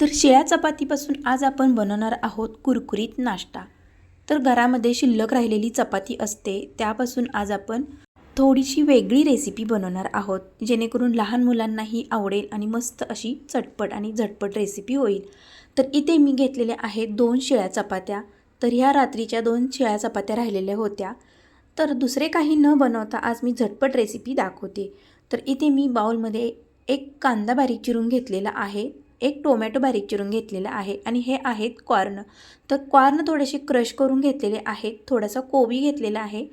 तर शिळ्या चपातीपासून आज आपण बनवणार आहोत कुरकुरीत नाश्ता. तर घरामध्ये शिल्लक राहिलेली चपाती असते त्यापासून आज आपण थोडीशी वेगळी रेसिपी बनवणार आहोत जेणेकरून लहान मुलांनाही आवडेल आणि मस्त अशी चटपट आणि झटपट रेसिपी होईल. तर इथे मी घेतलेल्या आहेत दोन शिळ्या चपात्या. तर ह्या रात्रीच्या दोन शिळ्या चपात्या राहिलेल्या होत्या. तर दुसरे काही न बनवता आज मी झटपट रेसिपी दाखवते. तर इथे मी बाउलमध्ये एक कांदा बारीक चिरून घेतलेला आहे. एक टोमॅटो बारीक चिरून घेतलेला आहे आणि हे आहेत कॉर्न. तर कॉर्न थोडेसे क्रश करून घेतलेले आहेत थोडासा कोबी घेतलेला आहे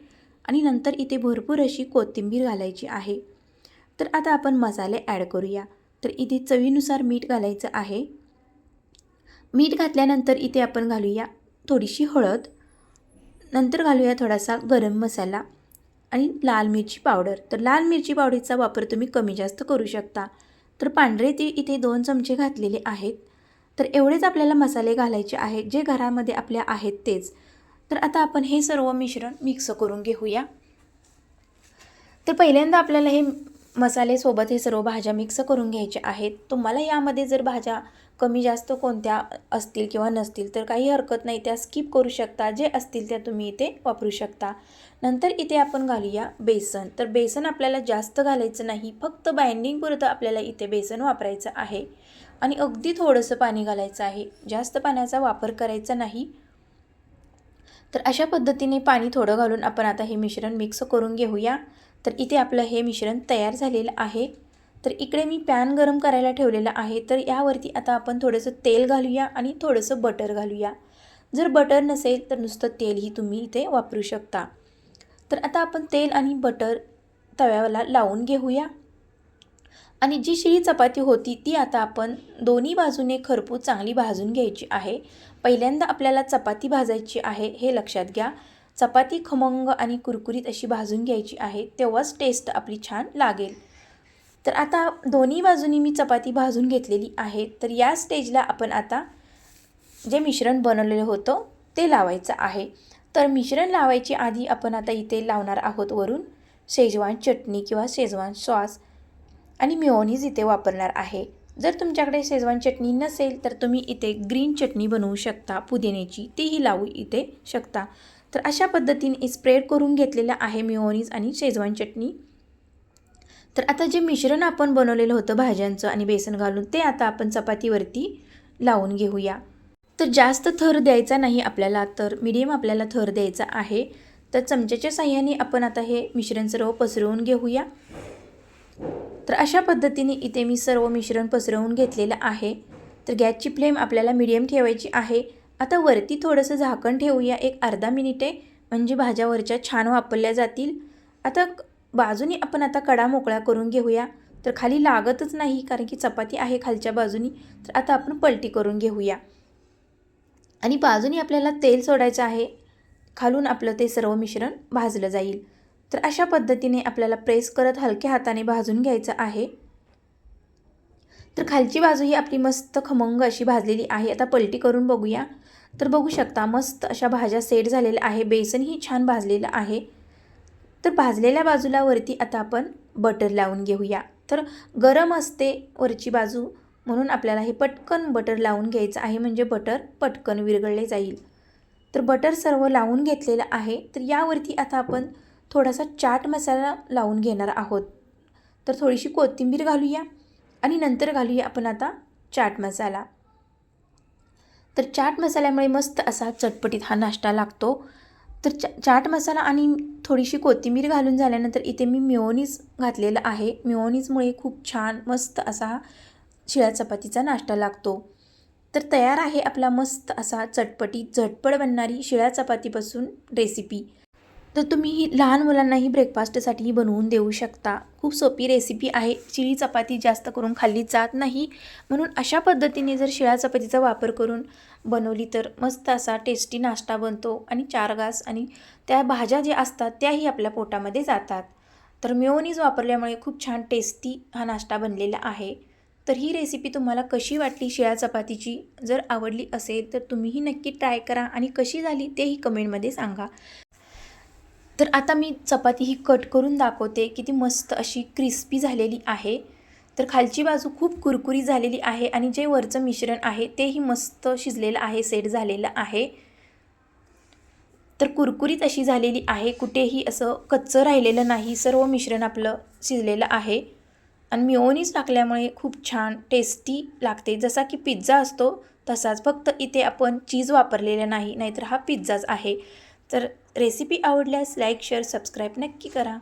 आणि नंतर इथे भरपूर अशी कोथिंबीर घालायची आहे. तर आता आपण मसाले ॲड करूया. तर इथे चवीनुसार मीठ घालायचं आहे. मीठ घातल्यानंतर इथे आपण घालूया थोडीशी हळद. नंतर घालूया थोडासा गरम मसाला आणि लाल मिरची पावडर. तर लाल मिरची पावडरचा वापर तुम्ही कमी जास्त करू शकता. तर पांढरे ती इथे दोन चमचे घातलेले आहेत. तर एवढेच आपल्याला मसाले घालायचे आहेत जे घरामध्ये आपल्या आहेत तेच. तर आता आपण हे सर्व मिश्रण मिक्स करून घेऊया. तर पहिल्यांदा आपल्याला हे मसालेसोबत हे सर्व भाज्या मिक्स करून घ्यायच्या आहेत. तुम्हाला यामध्ये जर भाज्या कमी जास्त कोणत्या असतील किंवा नसतील तर काही हरकत नाही. त्या स्किप करू शकता. जे असतील त्या तुम्ही इथे वापरू शकता. नंतर इथे आपण घालूया बेसन. तर बेसन आपल्याला जास्त घालायचं नाही. फक्त बाइंडिंगपुरतं आपल्याला इथे बेसन वापरायचं आहे. आणि अगदी थोडंसं पाणी घालायचं आहे. जास्त पाण्याचा वापर करायचा नाही. तर अशा पद्धतीने पाणी थोडं घालून आपण आता हे मिश्रण मिक्स करून घेऊया. तर इथे आपलं हे मिश्रण तयार झालेलं आहे. तर इकडे मी पॅन गरम करायला ठेवलेला आहे. तर यावरती आता आपण थोडंसं तेल घालूया आणि थोडंसं बटर घालूया. जर बटर नसेल तर नुसतं तेलही तुम्ही इथे वापरू शकता. तर आता आपण तेल आणि बटर तव्याला लावून घेऊया. आणि जी शिळी चपाती होती ती आता आपण दोन्ही बाजूने खरपूस चांगली भाजून घ्यायची आहे. पहिल्यांदा आपल्याला चपाती भाजायची आहे हे लक्षात घ्या. चपाती खमंग आणि कुरकुरीत अशी भाजून घ्यायची आहे तेव्हाच टेस्ट आपली छान लागेल. तर आता दोन्ही बाजूनी मी चपाती भाजून घेतलेली आहे तर या स्टेजला आपण आता जे मिश्रण बनवलेलं होतं ते लावायचं आहे. तर मिश्रण लावायची आधी आपण आता इथे लावणार आहोत वरून शेजवान चटणी किंवा शेजवान सॉस आणि मिओनीज इथे वापरणार आहे. जर तुमच्याकडे शेजवान चटणी नसेल तर तुम्ही इथे ग्रीन चटणी बनवू शकता पुदिन्याची तीही लावू इथे शकता. तर अशा पद्धतीने स्प्रेड करून घेतलेलं आहे मिओनीज आणि शेजवान चटणी. तर आता जे मिश्रण आपण बनवलेलं होतं भाज्यांचं आणि बेसन घालून ते आता आपण चपातीवरती लावून घेऊया. तर जास्त थर द्यायचा नाही आपल्याला तर मिडियम आपल्याला थर द्यायचा आहे. तर चमच्याच्या साह्याने आपण आता हे मिश्रण सर्व पसरवून घेऊया. तर अशा पद्धतीने इथे मी सर्व मिश्रण पसरवून घेतलेलं आहे. तर गॅसची फ्लेम आपल्याला मिडियम ठेवायची आहे. आता वरती थोडंसं झाकण ठेवूया. एक अर्धा मिनिटे. म्हणजे भाज्या वरच्या छान वापरल्या जातील. आता बाजूनी आपण आता कडा मोकळा करून घेऊया. तर खाली लागतच नाही कारण की चपाती आहे खालच्या बाजूनी. तर आता आपण पलटी करून घेऊया. आणि बाजूनी आपल्याला तेल सोडायचं आहे. खालून आपलं ते सर्व मिश्रण भाजलं जाईल. तर अशा पद्धतीने आपल्याला प्रेस करत हलक्या हाताने भाजून घ्यायचं आहे. तर खालची बाजू ही आपली मस्त खमंग अशी भाजलेली आहे. आता पलटी करून बघूया. तर बघू शकता मस्त अशा भाज्या सेट झालेल्या आहे. बेसनही छान भाजलेलं आहे. तर भाजलेल्या बाजूला वरती आता आपण बटर लावून घेऊया. तर गरम असते वरची बाजू म्हणून आपल्याला हे पटकन बटर लावून घ्यायचं आहे म्हणजे बटर पटकन विरघळले जाईल. तर बटर सर्व लावून घेतलेलं आहे. तर यावरती आता आपण थोडासा चाट मसाला लावून घेणार आहोत. तर थोडीशी कोथिंबीर घालूया आणि नंतर घालूया आपण आता चाट मसाला. तर चाट मसाल्यामुळे मस्त असा चटपटीत हा नाश्ता लागतो. तर चा चाट मसाला आणि थोडीशी कोथिंबीर घालून झाल्यानंतर इथे मी मिओनीज घातलेलं आहे. मिओनीजमुळे खूप छान मस्त असा शिळ्या चपातीचा नाश्ता लागतो. तर तयार आहे आपला मस्त असा चटपटीत झटपट बनणारी शिळ्या चपातीपासून रेसिपी तर तुम्ही ही लहान मुलांनाही ब्रेकफास्टसाठीही बनवून देऊ शकता. खूप सोपी रेसिपी आहे. शिळी चपाती जास्त करून खाल्ली जात नाही. म्हणून अशा पद्धतीने जर शिळ्या चपातीचा वापर करून बनवली तर मस्त असा टेस्टी नाश्ता बनतो आणि चार घास आणि त्या भाज्या ज्या असतात त्याही आपल्या पोटामध्ये जातात. तर मेओनीज वापरल्यामुळे खूप छान टेस्टी हा नाश्ता बनलेला आहे. तर ही रेसिपी तुम्हाला कशी वाटली शिळ्या चपातीची? जर आवडली असेल तर तुम्हीही नक्की ट्राय करा आणि कशी झाली तेही कमेंटमध्ये सांगा. तर आता मी चपाती ही कट करून दाखवते किती मस्त अशी क्रिस्पी झालेली आहे. तर खालची बाजू खूप कुरकुरी झालेली आहे आणि जे वरचं मिश्रण आहे तेही मस्त शिजलेलं आहे सेट झालेलं आहे. तर कुरकुरीत अशी झालेली आहे कुठेही असं कच्चं राहिलेलं नाही सर्व मिश्रण आपलं शिजलेलं आहे. आणि मिओनीज टाकल्यामुळे खूप छान टेस्टी लागते. जसा की पिझ्झा असतो तसाच फक्त इथे आपण चीज वापरलेलं नाही नाहीतर हा पिझ्झाच आहे. तर रेसिपी आवडल्यास लाईक शेअर सबस्क्राईब नक्की करा.